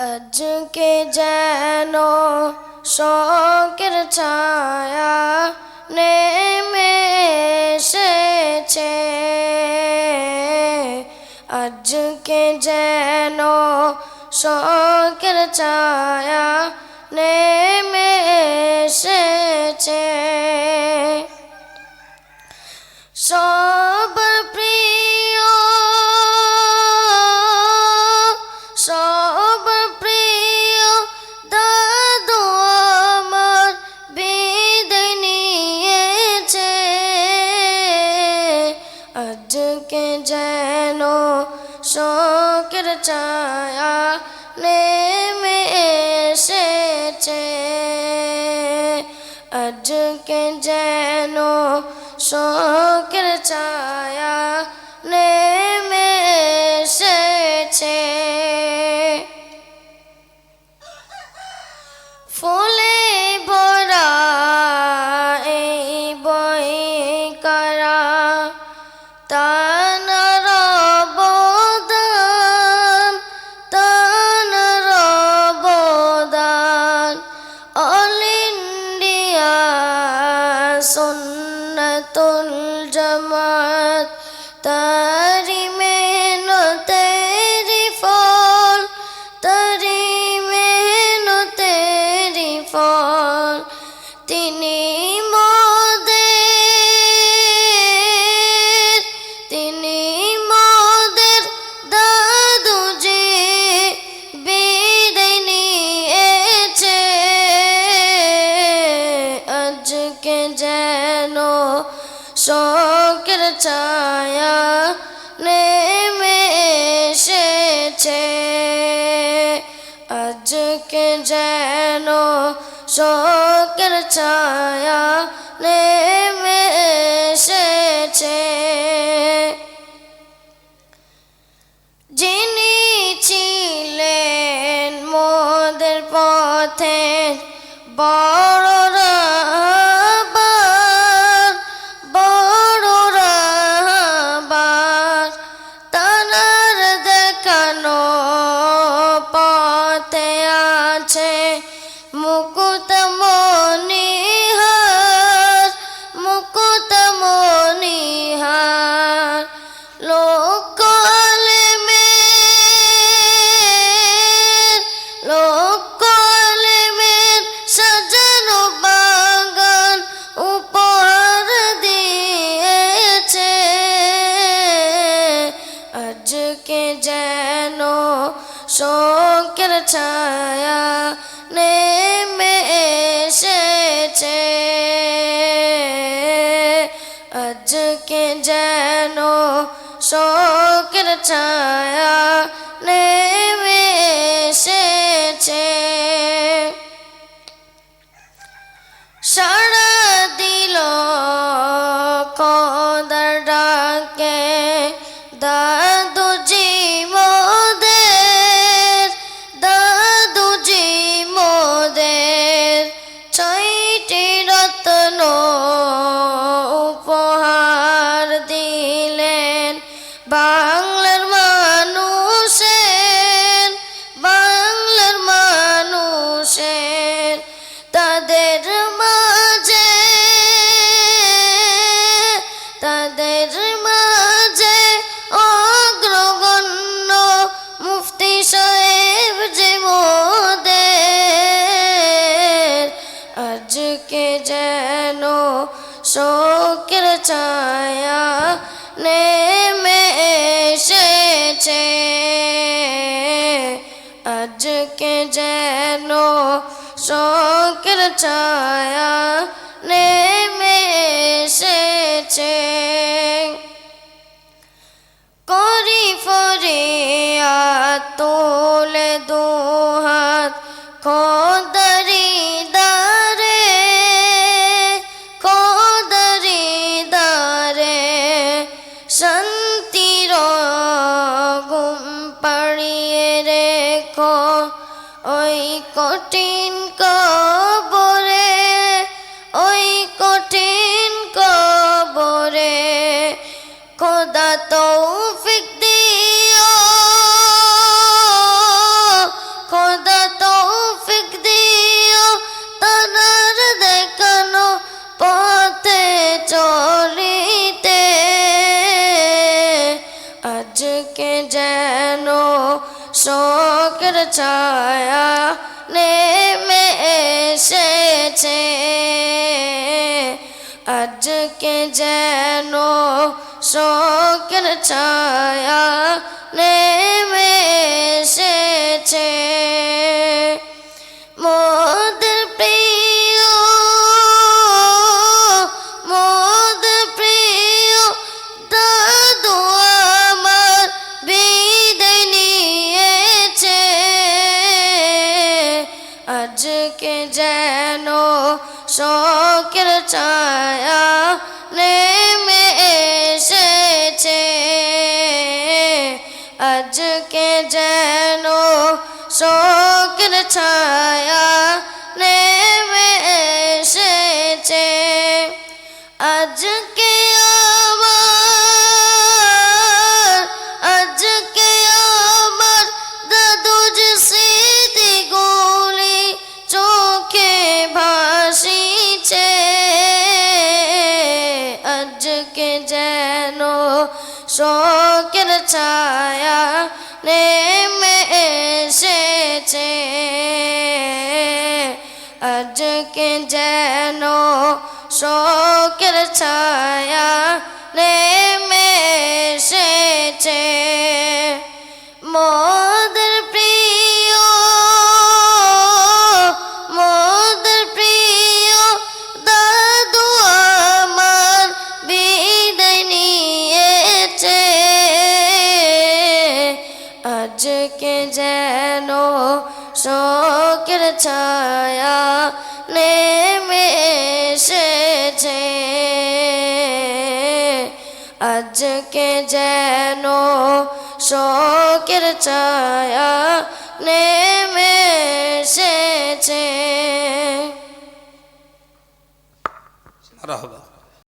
আজকে যেন শোকের ছায়া নেমে এসেছে। আজকে যেন শোকের ছায়া নেমে এসেছে। সবার যেন শোকের ছায়া নেমে এসেছে আজকে যেন শোকের ছায়া জামাত, তারি মেহনতেরি ফল, তারি মেহনতেরি ফল, তিনি মোদের তিনি মোদের দাদু যে বিদায় নিয়েছে। আজকে যেন শোকের ছায়া নেমে এসেছে। আজকে যেন শোকের ছায়া নেমে এসেছে। যিনি ছিলেন মোদের পথে বড় মুকুত মনিহার মুকুত মনিহার লোক আলেমের লোক শোকের ছায়া নেমে এসেছে। আজকে যেন শোকের ছায়া বাংলার মানুষের বাংলার মানুষের তাদের মাঝে তাদের মাঝে অগ্রগণ্য মুফতি সাহেব যে মোদের, আজকে যেন শোকের ছায়া নেমে আজকে যেন শোকের ছায়া নেমে এসেছে। ছায়া নেমে এসেছে। আজকে যেন শোকের ছায়া নেমে এসেছে। আজকে যেন শোকের ছায়া নেমে এসেছে। আজকে যেন শোকের ছায়া আজকে যেন শোকের ছায়া নেমে এসেছে মোদের প্রিয় মোদের প্রিয় দাদু আমার বিদায় নিয়েছে আজকে যেন শোকের ছায়া আজকে যেন শোকের ছায়া নেমে এসেছে।